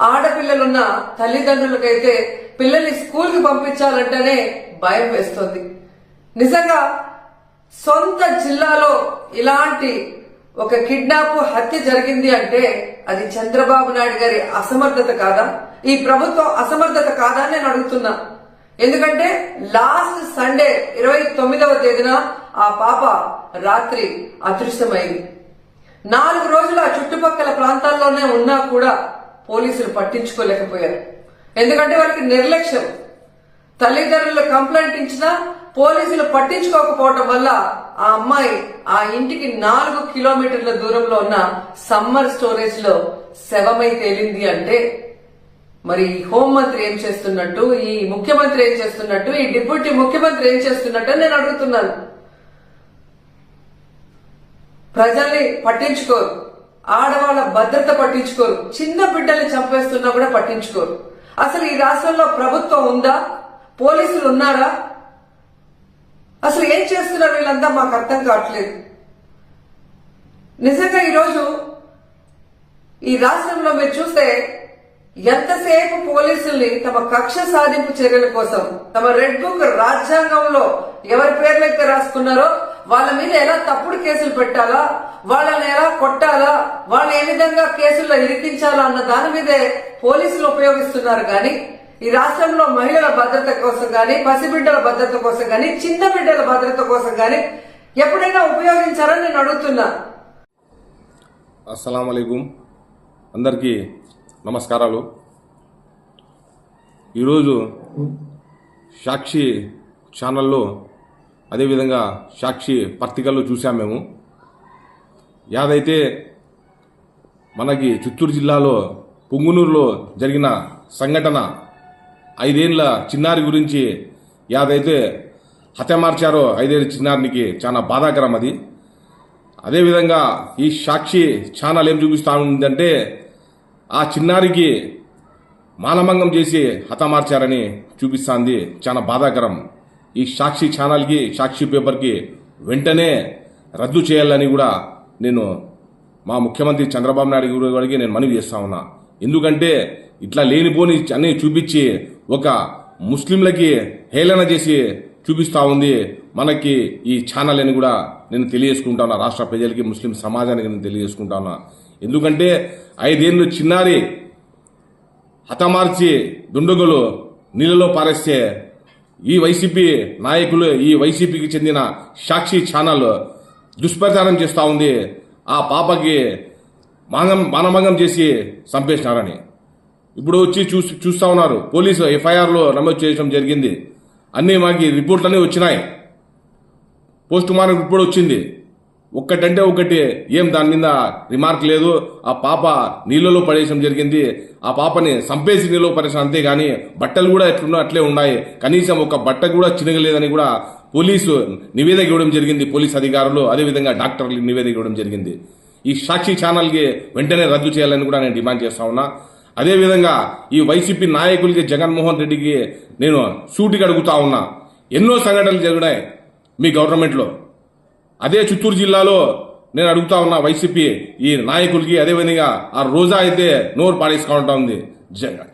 ఆడపిల్లలున్న తల్లిదండ్రులకైతే పిల్లల్ని స్కూల్కి పంపించాలంటేనే భయం వేస్తుంది. నిజంగా సొంత జిల్లాలో ఇలాంటి ఒక కిడ్నాప్ హత్య జరిగింది అంటే అది చంద్రబాబు నాయుడు గారి అసమర్థత కాదా? ఈ ప్రభుత్వం అసమర్థత కాదా నేను అడుగుతున్నా. ఎందుకంటే లాస్ట్ సండే ఇరవై తొమ్మిదవ తేదీన ఆ పాప రాత్రి అదృశ్యమైంది. నాలుగు రోజులు ఆ చుట్టుపక్కల ప్రాంతాల్లోనే ఉన్నా కూడా పోలీసులు పట్టించుకోలేకపోయారు. ఎందుకంటే వాళ్ళకి నిర్లక్ష్యం. తల్లిదండ్రులు కంప్లైంట్ ఇచ్చినా పోలీసులు పట్టించుకోకపోవటం వల్ల ఆ అమ్మాయి ఆ ఇంటికి నాలుగు కిలోమీటర్ల దూరంలో ఉన్న సమ్మర్ స్టోరేజ్లో శవమై తేలింది అంటే మరి హోం హోంమంత్రి ఏం చేస్తున్నట్టు ఈ ముఖ్యమంత్రి ఏం చేస్తున్నట్టు ఈ డిప్యూటీ ముఖ్యమంత్రి ఏం చేస్తున్నట్టు నేను అడుగుతున్నాను. ప్రజల్ని పట్టించుకోరు. ఆడవాళ్ళ భద్రత పట్టించుకోరు. చిన్న బిడ్డల్ని చంపేస్తున్నా కూడా పట్టించుకోరు. అసలు ఈ రాష్ట్రంలో ప్రభుత్వం ఉందా? పోలీసులు ఉన్నారా? అసలు ఏం చేస్తున్నారు వీళ్ళంతా? మాకు అర్థం కావట్లేదు. నిజంగా ఈరోజు ఈ రాష్ట్రంలో మీరు చూస్తే ఎంతసేపు పోలీసుల్ని తమ కక్ష సాధింపు చర్యల కోసం తమ రెడ్ బుక్ రాజ్యాంగంలో ఎవరి పేర్లైతే రాసుకున్నారో వాళ్ళ మీద ఎలా తప్పుడు కేసులు పెట్టాలా? వాళ్ళని ఎలా కొట్టాలా? వాళ్ళని ఏ విధంగా కేసుల్లో ఇరికించాలా అన్న దాని మీదే పోలీసులు ఉపయోగిస్తున్నారు కానీ ఈ రాష్ట్రంలో మహిళల భద్రత కోసం కానీ పసిబిడ్డల భద్రత కోసం కానీ చిన్న బిడ్డల భద్రత కోసం కానీ ఎప్పుడైనా ఉపయోగించారని నేను అడుగుతున్నా. అస్సలం అయికం అందరికీ నమస్కారాలు. ఈరోజు సాక్షి ఛానల్లో అదేవిధంగా సాక్షి పత్రికల్లో చూసాం మేము. యాదైతే మనకి చిత్తూరు జిల్లాలో పొంగునూరులో జరిగిన సంఘటన ఐదేండ్ల చిన్నారి గురించి యాదైతే హత్యమార్చారో ఐదేళ్ళ చిన్నారికి చాలా బాధాకరం అది. అదేవిధంగా ఈ సాక్షి ఛానల్ ఏం చూపిస్తా ఉందంటే ఆ చిన్నారికి మానభంగం చేసి హతమార్చారని చూపిస్తుంది. చాలా బాధాకరం. ఈ సాక్షి ఛానల్కి సాక్షి పేపర్కి వెంటనే రద్దు చేయాలని కూడా నేను మా ముఖ్యమంత్రి చంద్రబాబు నాయుడు గారికి నేను మనవి చేస్తా ఉన్నా. ఎందుకంటే ఇట్లా లేనిపోని అన్ని చూపించి ఒక ముస్లింలకి హేళన చేసి చూపిస్తూ ఉంది. మనకి ఈ ఛానల్ అని కూడా నేను తెలియజేసుకుంటాను రాష్ట్ర ప్రజలకి ముస్లిం సమాజానికి నేను తెలియజేసుకుంటాను ఎందుకంటే ఐదేళ్ళు చిన్నారి హతమార్చి దుండగులు నీళ్ళలో పారేస్తే ఈ వైసీపీ నాయకులు ఈ వైసీపీకి చెందిన సాక్షి ఛానల్ దుష్ప్రచారం చేస్తూ ఉంది. ఆ పాపకి మాంగం మానభంగం చేసి చంపేసినారని. ఇప్పుడు వచ్చి చూసి చూస్తా ఉన్నారు. పోలీసు ఎఫ్ఐఆర్లో నమోదు చేయడం జరిగింది. అన్నీ మాకు రిపోర్ట్లన్నీ వచ్చినాయి. పోస్ట్ మార్టం రిపోర్ట్ వచ్చింది. ఒక్కటంటే ఒకటి ఏం దాని మీద రిమార్క్ లేదు? ఆ పాప నీళ్ళలో పడేయడం జరిగింది. ఆ పాపని సంపేసి నీళ్ళలో పడేసాం అంతేగాని బట్టలు కూడా ఎట్లున్నా అట్లే ఉన్నాయి. కనీసం ఒక బట్ట కూడా చినగలేదని కూడా పోలీసు నివేదిక ఇవ్వడం జరిగింది. పోలీస్ అధికారులు అదేవిధంగా డాక్టర్లు నివేదిక ఇవ్వడం జరిగింది. ఈ సాక్షి ఛానల్కి వెంటనే రద్దు చేయాలని కూడా నేను డిమాండ్ చేస్తా ఉన్నా. అదేవిధంగా ఈ వైసీపీ నాయకులకి జగన్మోహన్ రెడ్డికి నేను సూటిగా అడుగుతా ఉన్నా. ఎన్నో సంఘటనలు జరిగినాయి మీ గవర్నమెంట్లో. అదే చిత్తూరు జిల్లాలో నేను అడుగుతా ఉన్నా వైసీపీ ఈ నాయకులకి అదేవిధంగా ఆ రోజా అయితే నోరు పాడేసుకుంటా ఉంది.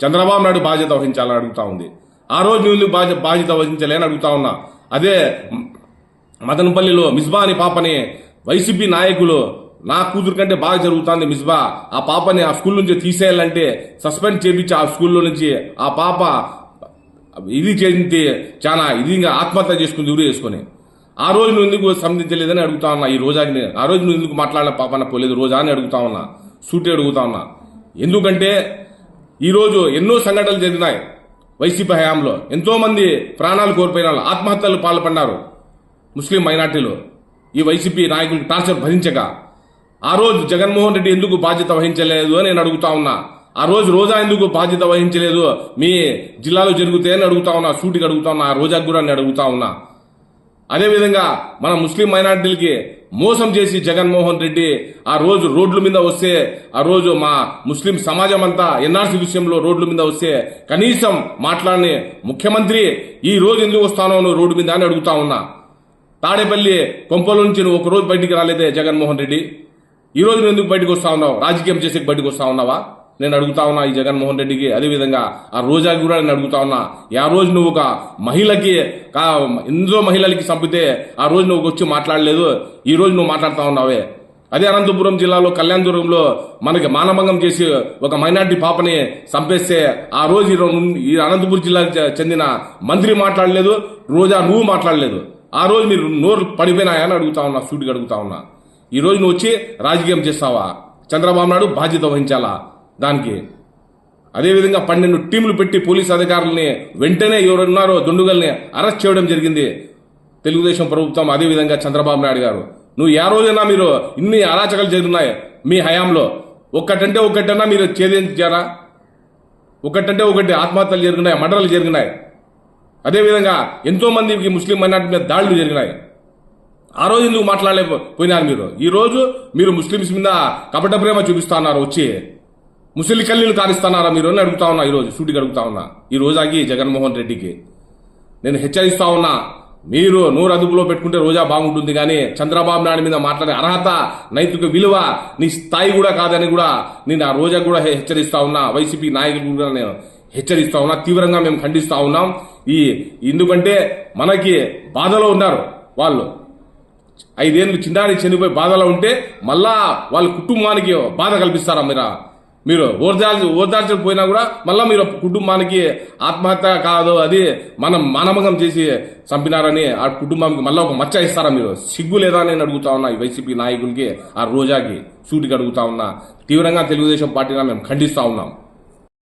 చంద్రబాబు నాయుడు బాధ్యత వహించాలని అడుగుతా ఉంది. ఆ రోజు నువ్వు బాధ్య బాధ్యత వహించలేని అడుగుతా ఉన్నా. అదే మదనపల్లిలో మిస్బా అని పాపని వైసీపీ నాయకులు నా కూతురు కంటే బాగా జరుగుతుంది మిస్బా ఆ పాపని ఆ స్కూల్ నుంచి తీసేయాలంటే సస్పెండ్ చేపించి ఆ స్కూల్లో నుంచి ఆ పాప ఇది చేసింది చాలా ఇది ఆత్మహత్య చేసుకుంది ఊరు చేసుకొని. ఆ రోజు నువ్వు ఎందుకు సంధించలేదని అడుగుతా ఉన్నా? ఈ రోజాకి నేను ఆ రోజు నువ్వు ఎందుకు మాట్లాడిన పాపన పోలేదు? రోజా అని అడుగుతా ఉన్నా. సూటి అడుగుతా ఉన్నా. ఎందుకంటే ఈరోజు ఎన్నో సంఘటనలు జరిగినాయి వైసీపీ హయాంలో. ఎంతోమంది ప్రాణాలు కోల్పోయిన వాళ్ళు ఆత్మహత్యలు పాల్పడినారు ముస్లిం మైనార్టీలు. ఈ వైసీపీ నాయకులు టార్చర్ భరించక. ఆ రోజు జగన్మోహన్ రెడ్డి ఎందుకు బాధ్యత వహించలేదు అని నేను అడుగుతా ఉన్నా. ఆ రోజు రోజా ఎందుకు బాధ్యత వహించలేదు? మీ జిల్లాలో జరిగితే అని అడుగుతా ఉన్నా. సూటికి అడుగుతా ఉన్నా. ఆ రోజాకు కూడా నేను అడుగుతా ఉన్నా. అదేవిధంగా మన ముస్లిం మైనార్టీలకి మోసం చేసి జగన్మోహన్ రెడ్డి ఆ రోజు రోడ్ల మీద వస్తే ఆ రోజు మా ముస్లిం సమాజం అంతా ఎన్ఆర్సీ విషయంలో రోడ్ల మీద వస్తే కనీసం మాట్లాడని ముఖ్యమంత్రి ఈ రోజు ఎందుకు వస్తానో నువ్వు రోడ్డు మీద అని అడుగుతా ఉన్నా. తాడేపల్లి కొంపల నుంచి నువ్వు ఒక రోజు బయటికి రాలేదే జగన్మోహన్ రెడ్డి? ఈ రోజు నువ్వు ఎందుకు బయటకు వస్తా ఉన్నావు? రాజకీయం చేసేకి బయటకు వస్తా ఉన్నావా? నేను అడుగుతా ఉన్నా ఈ జగన్మోహన్ రెడ్డికి. అదేవిధంగా ఆ రోజాకి కూడా నేను అడుగుతా ఉన్నా ఆ రోజు నువ్వు ఒక మహిళకి కా- ఎంతో మహిళలకి చంపితే ఆ రోజు నువ్వు వచ్చి మాట్లాడలేదు ఈ రోజు నువ్వు మాట్లాడుతా ఉన్నావే. అదే అనంతపురం జిల్లాలో కళ్యాణదుర్గంలో మనకి మానభంగం చేసి ఒక మైనార్టీ పాపని చంపేస్తే ఆ రోజు ఈ అనంతపురం జిల్లాకు చెందిన మంత్రి మాట్లాడలేదు రోజా నువ్వు మాట్లాడలేదు. ఆ రోజు మీరు నోరు పడిపోయినాయని అడుగుతా ఉన్నా సూటిగా అడుగుతా ఉన్నా. ఈ రోజు నువ్వు వచ్చి రాజకీయం చేస్తావా? చంద్రబాబు నాయుడు బాధ్యత వహించాలా? దానికి. అదేవిధంగా పన్నెండు టీంలు పెట్టి పోలీస్ అధికారులని వెంటనే ఎవరున్నారో దుండుగల్ని అరెస్ట్ చేయడం జరిగింది తెలుగుదేశం ప్రభుత్వం అదేవిధంగా చంద్రబాబు నాయుడు గారు. నువ్వు ఏ రోజైనా మీరు ఇన్ని అరాచకాలు జరిగినాయి మీ హయాంలో. ఒక్కటంటే ఒక్కటన్నా మీరు ఛేదించారా? ఒకటంటే ఒకటి ఆత్మహత్యలు జరిగినాయి మర్డర్లు జరిగినాయి. అదేవిధంగా ఎంతోమందికి ముస్లిం మైనార్టీ మీద దాడులు జరిగినాయి. ఆ రోజు ఎందుకు మాట్లాడలేకపోయినారు మీరు? ఈరోజు మీరు ముస్లిమ్స్ మీద కపట ప్రేమ చూపిస్తున్నారు వచ్చి. ముసలి కల్లీలు కానిస్తున్నారా మీరు అని అడుగుతా ఉన్నా ఈ రోజు అడుగుతా ఉన్నా. ఈ రోజాకి జగన్మోహన్ రెడ్డికి. నేను హెచ్చరిస్తా ఉన్నా మీరు నూరు అదుపులో పెట్టుకుంటే రోజా బాగుంటుంది కానీ చంద్రబాబు నాయుడు మీద మాట్లాడే అర్హత నైతిక విలువ నీ స్థాయి కూడా కాదని కూడా నేను ఆ రోజా కూడా హెచ్చరిస్తా ఉన్నా. వైసీపీ నాయకులు కూడా నేను హెచ్చరిస్తా ఉన్నా. తీవ్రంగా మేము ఖండిస్తా ఉన్నాం. ఈ ఎందుకంటే మనకి బాధలో ఉన్నారు వాళ్ళు. ఐదేళ్ళు చిన్నారి చనిపోయి బాధలో ఉంటే మళ్ళా వాళ్ళ కుటుంబానికి బాధ కల్పిస్తారా మీరా? మీరు ఓర్దాల్చి ఓర్దాల్చకపోయినా కూడా మళ్ళీ మీరు కుటుంబానికి ఆత్మహత్య కాదు అది మనం మానమగం చేసి చంపినారని ఆ కుటుంబానికి మళ్ళీ ఒక మచ్చ ఇస్తారా మీరు? సిగ్గు లేదా నేను అడుగుతా ఉన్నా ఈ వైసీపీ నాయకులకి ఆ రోజాకి సూటికి అడుగుతా ఉన్నా. తీవ్రంగా తెలుగుదేశం పార్టీగా మేము ఖండిస్తా ఉన్నాం.